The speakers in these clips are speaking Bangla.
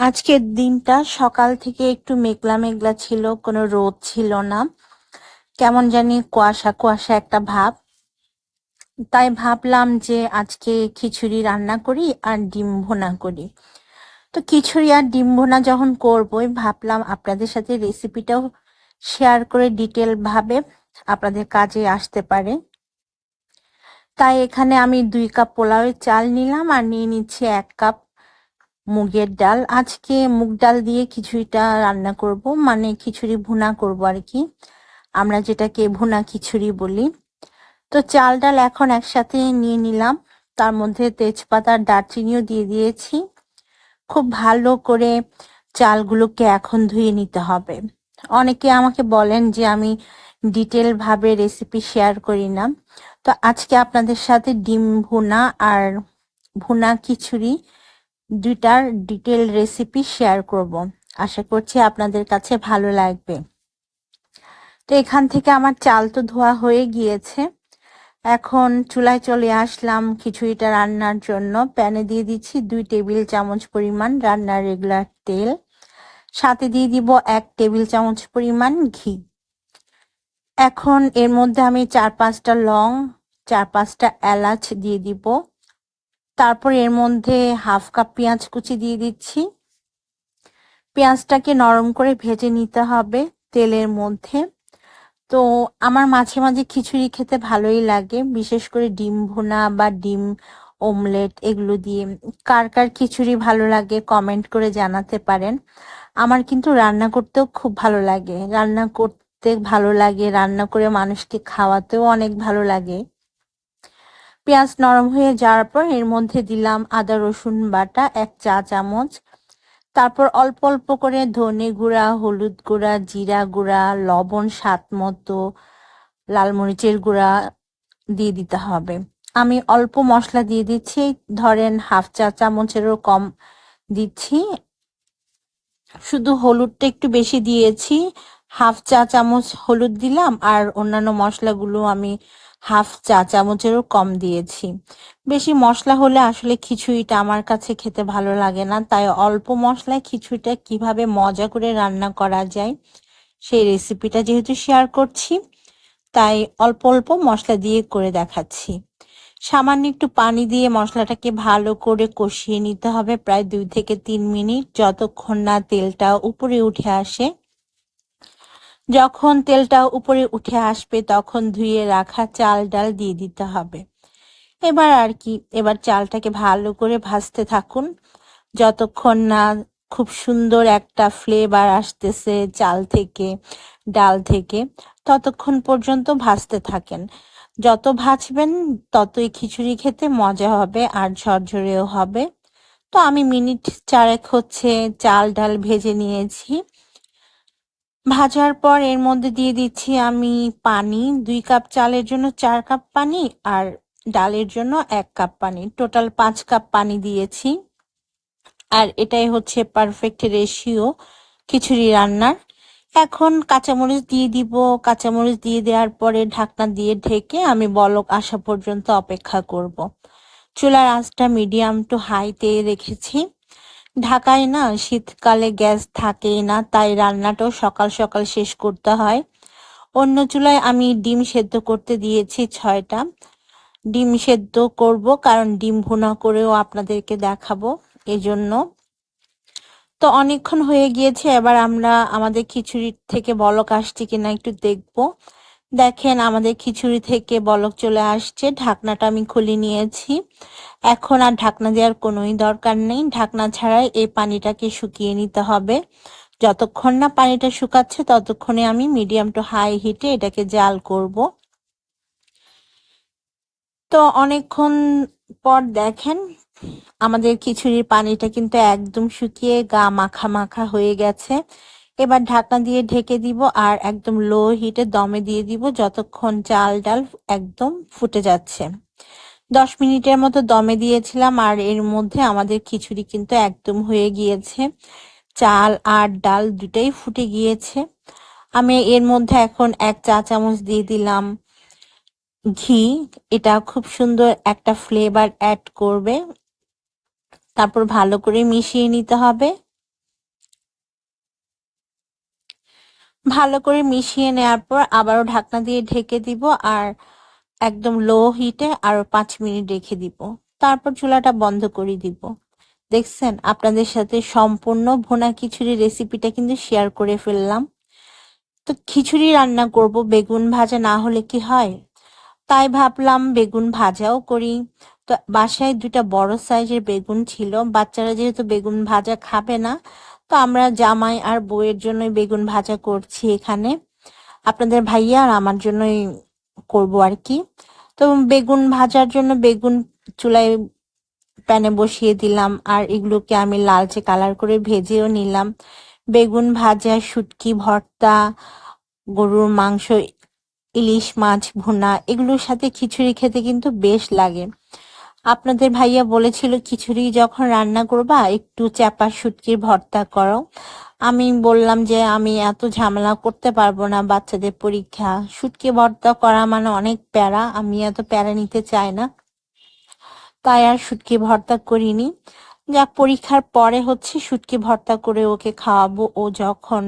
আজকের দিনটা সকাল থেকে একটু মেঘলা মেঘলা ছিল, কোনো রোদ ছিল না। কেমন জানি কুয়াশা কুয়াশা একটা ভাব। তাই ভাবলাম যে আজকে খিচুড়ি রান্না করি আর ডিম ভোনা করি। তো খিচুড়ি আর ডিম ভুনা যখন করবই, ভাবলাম আপনাদের সাথে রেসিপিটাও শেয়ার করে ডিটেল ভাবে আপনাদের কাজে আসতে পারে। তাই এখানে আমি দুই কাপ পোলাওয়ের চাল নিলাম আর নিয়ে নিচ্ছি এক কাপ মুগের ডাল। আজকে মুগ ডাল দিয়ে খিচুড়িটা রান্না করব মানে খিচুড়ি ভুনা করব আর কি আমরা যেটাকে ভুনা খিচুড়ি বলি। তো চাল ডাল এখন একসাথে নিয়ে নিলাম। তার মধ্যে তেজপাতা, দারচিনিও দিয়ে দিয়েছি। খুব ভালো করে চালগুলোকে এখন ধুয়ে নিতে হবে। অনেকে আমাকে বলেন যে আমি ডিটেল ভাবে রেসিপি শেয়ার করি না। তো আজকে আপনাদের সাথে ডিম ভুনা আর ভুনা খিচুড়ি দুইটার ডিটেল রেসিপি শেয়ার করব। আশা করছি আপনাদের কাছে ভালো লাগবে। তো এখান থেকে আমার চাল তো ধোয়া হয়ে গিয়েছে। এখন চুলায় চলে আসলাম খিচুড়িটা রান্নার জন্য। প্যানে দিয়ে দিচ্ছি দুই টেবিল চামচ পরিমাণ রান্নার রেগুলার তেল। সাথে দিয়ে দিব এক টেবিল চামচ পরিমাণ ঘি। এখন এর মধ্যে আমি চার পাঁচটা লং, চার পাঁচটা এলাচ দিয়ে দিব। তারপর এর মধ্যে হাফ কাপ পেঁয়াজ কুচি দিয়ে দিচ্ছি। পেঁয়াজটাকে নরম করে ভেজে নিতে হবে তেলের মধ্যে। তো আমার মাঝে মাঝে খিচুড়ি খেতে ভালোই লাগে, বিশেষ করে ডিম ভুনা বা ডিম ওমলেট এগুলো দিয়ে। কার কার খিচুড়ি ভালো লাগে কমেন্ট করে জানাতে পারেন। আমার কিন্তু রান্না করতেও খুব ভালো লাগে। রান্না করতে ভালো লাগে, রান্না করে মানুষকে খাওয়াতেও অনেক ভালো লাগে। পেঁয়াজ নরম হয়ে যাওয়ার পর এর মধ্যে দিলাম আদা, রসুন বাটা, এক চা চামচ। তারপর অল্প অল্প করে ধনে গুঁড়া, হলুদ গুঁড়া, জিরা গুঁড়া, লবণ স্বাদ মতো লাল মরিচের গুঁড়া দিয়ে দিতে হবে। আমি অল্প মশলা দিয়ে দিচ্ছি, ধরেন হাফ চা চামচেরও কম দিচ্ছি। শুধু হলুদটা একটু বেশি দিয়েছি, হাফ চা চামচ হলুদ দিলাম আর অন্যান্য মশলাগুলো আমি হাফ চা চামচেরও কম দিয়েছি। বেশি মশলা হলে আসলে খিচুড়িটা আমার কাছে খেতে ভালো লাগে না, তাই অল্প মশলায় খিচুড়িটা কীভাবে মজা করে রান্না করা যায় সেই রেসিপিটা যেহেতু শেয়ার করছি, তাই অল্প অল্প মশলা দিয়ে করে দেখাচ্ছি। সামান্য একটু পানি দিয়ে মশলাটাকে ভালো করে কষিয়ে নিতে হবে প্রায় দুই থেকে তিন মিনিট, যতক্ষণ না তেলটা উপরে উঠে আসে। যখন তেলটা উপরে উঠে আসবে, তখন ধুয়ে রাখা চাল ডাল দিয়ে দিতে হবে। এবার আর কি, এবার চালটাকে ভালো করে ভাজতে থাকুন। যতক্ষণ না খুব সুন্দর একটা ফ্লেভার আসতেছে চাল থেকে, ডাল থেকে, ততক্ষণ পর্যন্ত ভাজতে থাকেন। যত ভাজবেন, ততই খিচুড়ি খেতে মজা হবে আর ঝরঝরেও হবে। তো আমি মিনিট চারেক হচ্ছে চাল ডাল ভেজে নিয়েছি। ভাজার পর এর মধ্যে দিয়ে দিচ্ছি আমি পানি, দুই কাপ চালের জন্য চার কাপ পানি আর ডালের জন্য এক কাপ পানি। টোটাল পাঁচ কাপ পানি দিয়েছি। আর এটাই হচ্ছে পারফেক্ট রেশিও খিচুড়ি রান্নার। এখন কাঁচামরিচ দিয়ে দিব। কাঁচামরিচ দিয়ে দেওয়ার পরে ঢাকনা দিয়ে ঢেকে আমি বলক আসা পর্যন্ত অপেক্ষা করব। চুলার আঁচটা মিডিয়াম টু হাইতে রেখেছি। ঢাকায় না শীতকালে গ্যাস থাকেই না, তাই রান্নাটাও সকাল সকাল শেষ করতে হয়। অন্য চুলায় আমি ডিম সেদ্ধ করতে দিয়েছি ছয়টা। ডিম সেদ্ধ করব কারণ ডিম ভুনা করেও আপনাদেরকে দেখাবো এজন্য। তো অনেকক্ষণ হয়ে গিয়েছে, এবার আমরা আমাদের খিচুড়ির থেকে বলক আসছে কিনা একটু দেখব। দেখেন আমাদের খিচুড়ি থেকে বলক চলে আসছে, ঢাকনাটা আমি খুলে নিয়েছি। এখন আর ঢাকনা দেওয়ার কোনোই দরকার নেই। ঢাকনা ছাড়াই এই পানিটাকে শুকিয়ে নিতে হবে। যতক্ষণ না পানিটা শুকাচ্ছে ততক্ষণে আমি মিডিয়াম টু হাই হিটে এটাকে জাল করব। তো অনেকক্ষণ পর দেখেন আমাদের খিচুড়ির পানিটা কিন্তু একদম শুকিয়ে গা মাখা মাখা হয়ে গেছে। এবার ঢাকনা দিয়ে ঢেকে দিব আর একদম লো হিটে দমে দিয়ে দিব যতক্ষণ চাল ডাল একদম ফুটে যাচ্ছে। দশ মিনিটের মতো দমে দিয়েছিলাম আর এর মধ্যে আমাদের খিচুড়ি কিন্তু একদম হয়ে গিয়েছে। চাল আর ডাল দুটাই ফুটে গিয়েছে। আমি এর মধ্যে এখন এক চা চামচ দিয়ে দিলাম ঘি। এটা খুব সুন্দর একটা ফ্লেভার অ্যাড করবে। তারপর ভালো করে মিশিয়ে নিতে হবে। ভালো করে মিশিয়ে নেওয়ার পর আবারও ঢাকনা দিয়ে ঢেকে দিব আর একদম লো হিটে আরও পাঁচ মিনিট রেখে দিব। তারপর চুলাটা বন্ধ করে দিব। দেখছেন? আপনাদের সাথে সম্পূর্ণ ভোনা খিচুড়ি রেসিপিটা কিন্তু শেয়ার করে ফেললাম। তো খিচুড়ি রান্না করব বেগুন ভাজা না হলে কি হয়? তাই ভাবলাম বেগুন ভাজাও করি। তো বাসায় দুটা বড় সাইজের বেগুন ছিল। বাচ্চারা যেহেতু বেগুন ভাজা খাবে না তো আমরা জামাই আর বউয়ের জন্য বেগুন ভাজা করছি এখানে। আপনাদের ভাইয়া আর আমার জন্যই করব আর কি। তো বেগুন ভাজার জন্য বেগুন চুলায় প্যানে বসিয়ে দিলাম আর এগুলোকে আমি লালচে কালার করে ভেজেও নিলাম। বেগুন ভাজা, শুটকি, ভর্তা, গরুর মাংস, ইলিশ মাছ, ভুনা, এগুলোর সাথে খিচুড়ি খেতে কিন্তু বেশ লাগে। আপনাদের ভাইয়া বলেছিল, খিচুড়ি যখন রান্না করবা, একটু চাপা শুটকির ভর্তা করো। আমি বললাম যে, আমি এত ঝামেলা করতে পারব না বাচ্চাদের পরীক্ষা। শুটকি ভর্তা করা মানে অনেক প্যারা, আমি এত প্যারা নিতে চাই না। তাই আর শুটকি ভর্তা করিনি। যাক, পরীক্ষার পরে হচ্ছে শুটকি ভর্তা করে ওকে খাওয়াবো ও যখন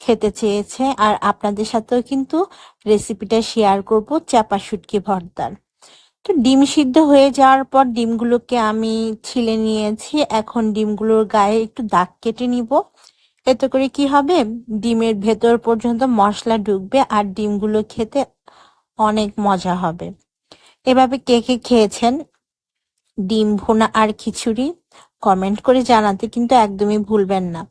খেতে চেয়েছে। আর আপনাদের সাথেও কিন্তু রেসিপিটা শেয়ার করব চাপা শুটকি ভর্তার। তো ডিম সিদ্ধ হয়ে যাওয়ার পর ডিমগুলোকে আমি ছিলে নিয়েছি। এখন ডিমগুলোর গায়ে একটু দাগ কেটে নিব। এতে করে কি হবে? ডিমের ভেতর পর্যন্ত মশলা ঢুকবে আর ডিমগুলো খেতে অনেক মজা হবে। এভাবে কে কে খেয়েছেন? ডিম, ভুনা আর খিচুড়ি কমেন্ট করে জানাতে কিন্তু একদমই ভুলবেন না।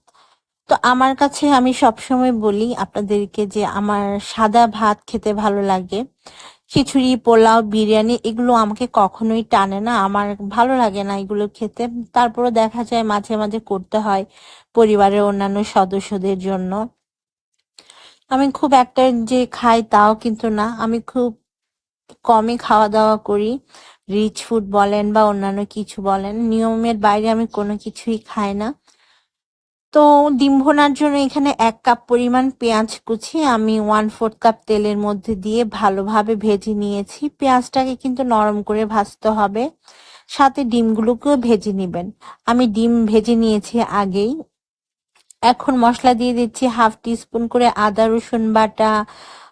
তো আমার কাছে আমি সবসময় বলি, আপনাদেরকে যে আমার সাদা ভাত খেতে ভালো লাগে খিচুড়ি, পোলাও, বিরিয়ানি এগুলো আমাকে কখনোই টানে না। আমার ভালো লাগে না এগুলো খেতে। তারপরও দেখা যায় মাঝে মাঝে করতে হয় পরিবারের অন্যান্য সদস্যদের জন্য। আমি খুব একটা যে খাই তাও কিন্তু না। আমি খুব কমই খাওয়া দাওয়া করি। রিচ ফুড বলেন বা অন্যান্য কিছু বলেন, নিয়মের বাইরে আমি কোনো কিছুই খাই না। তো ডিম ভোনার জন্য এখানে এক কাপ পরিমাণ পেঁয়াজ কুচি, আমি ওয়ান ফোর্থ কাপ তেলের মধ্যে দিয়ে ভালোভাবে ভেজে নিয়েছি। পেঁয়াজটাকে কিন্তু নরম করে ভাজতে হবে, সাথে ডিমগুলোকেও ভেজে নেবেন। আমি ডিম ভেজে নিয়েছি আগেই। এখন মশলা দিয়ে দিচ্ছি হাফ টিস্পুন করে আদা, রসুন বাটা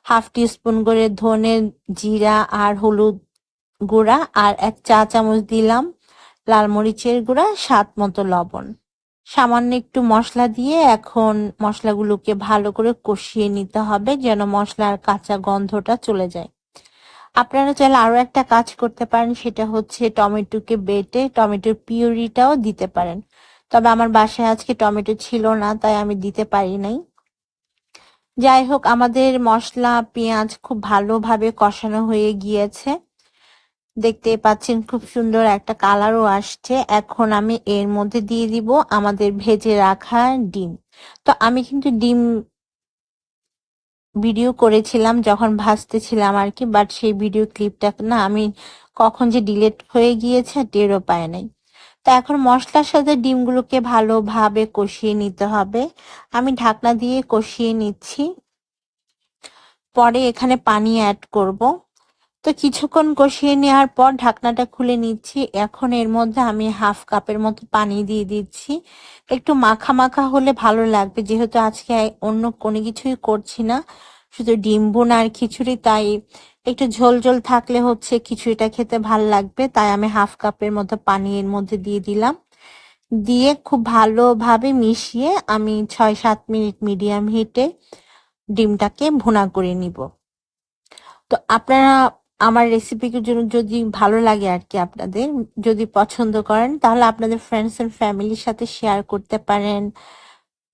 হাফ টিস্পুন করে ধনে জিরা আর হলুদ গুঁড়া, আর এক চা চামচ দিলাম লাল মরিচের গুঁড়া, স্বাদ মতো লবণ। সামান্য একটু মশলা দিয়ে এখন মশলাগুলোকে ভালো করে কষিয়ে নিতে হবে যেন মশলার কাঁচা গন্ধটা চলে যায়। আপনারা চাইলে আরও একটা কাজ করতে পারেন, সেটা হচ্ছে টমেটোকে বেটে টমেটোর পিউরিটাও দিতে পারেন। তবে আমার বাসায় আজকে টমেটো ছিল না, তাই আমি দিতে পারি নাই। যাই হোক, আমাদের মশলা, পেঁয়াজ খুব ভালোভাবে কষানো হয়ে গিয়েছে। দেখতে পাচ্ছেন খুব সুন্দর একটা কালারও আসছে। এখন আমি এর মধ্যে দিয়ে দিব আমাদের ভেজে রাখা ডিম। তো আমি কিন্তু ডিম ভিডিও করেছিলাম, যখন ভাজতেছিলাম আর কি বাট সেই ভিডিও ক্লিপটা না আমি কখন যে ডিলেট হয়ে গিয়েছে টেরও পায় নাই। তো এখন মশলার সাথে ডিমগুলোকে ভালোভাবে কষিয়ে নিতে হবে। আমি ঢাকনা দিয়ে কষিয়ে নিচ্ছি। পরে এখানে পানি অ্যাড করব। তো কিছুক্ষণ কষিয়ে নেওয়ার পর ঢাকনাটা খুলে নিচ্ছি। এখন এর মধ্যে আমি হাফ কাপের মতো পানি দিয়ে দিচ্ছি। একটু মাখা মাখা হলে ভালো লাগবে, যেহেতু আজকে অন্য কোনো কিছুই করছি না। শুধু ডিম বোন আর খিচুড়ি, তাই একটু ঝোল ঝোল থাকলে হচ্ছে খিচুড়িটা খেতে ভালো লাগবে। তাই আমি হাফ কাপের মতো পানি এর মধ্যে দিয়ে দিলাম। দিয়ে খুব ভালোভাবে মিশিয়ে আমি ছয় সাত মিনিট মিডিয়াম হিটে ডিমটাকে ভুনা করে নিব। তো আপনারা আমার রেসিপির জন্য যদি ভালো লাগে আর কি আপনাদের, যদি পছন্দ করেন, তাহলে আপনাদের ফ্রেন্ডস এন্ড ফ্যামিলির সাথে শেয়ার করতে পারেন।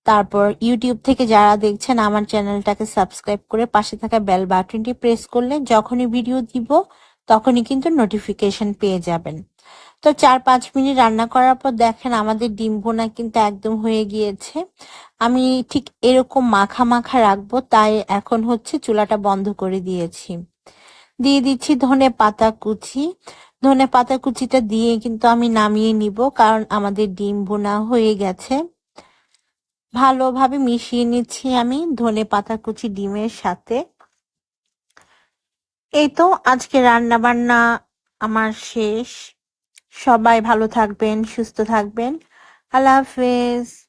তারপর ইউটিউব থেকে যারা দেখছেন, আমার চ্যানেলটাকে সাবস্ক্রাইব করে পাশে থাকা বেল বাটনটি প্রেস করলে যখনই ভিডিও দিব, তখনই কিন্তু নোটিফিকেশন পেয়ে যাবেন। তো চার পাঁচ মিনিট রান্না করার পর দেখেন আমাদের ডিম বোনা কিন্তু একদম হয়ে গিয়েছে। আমি ঠিক এরকম মাখা মাখা রাখব, তাই এখন হচ্ছে চুলাটা বন্ধ করে দিয়েছি। দিয়ে দিচ্ছি ধনে পাতা কুচি। ধনে পাতা কুচিটা দিয়ে কিন্তু আমি নামিয়ে নিব কারণ আমাদের ডিম বোনা হয়ে গেছে। ভালোভাবে মিশিয়ে নিচ্ছি আমি ধনে পাতা কুচি ডিমের সাথে। এই তো আজকে রান্না বান্না আমার শেষ। সবাই ভালো থাকবেন, সুস্থ থাকবেন। আল্লাহ হাফেজ।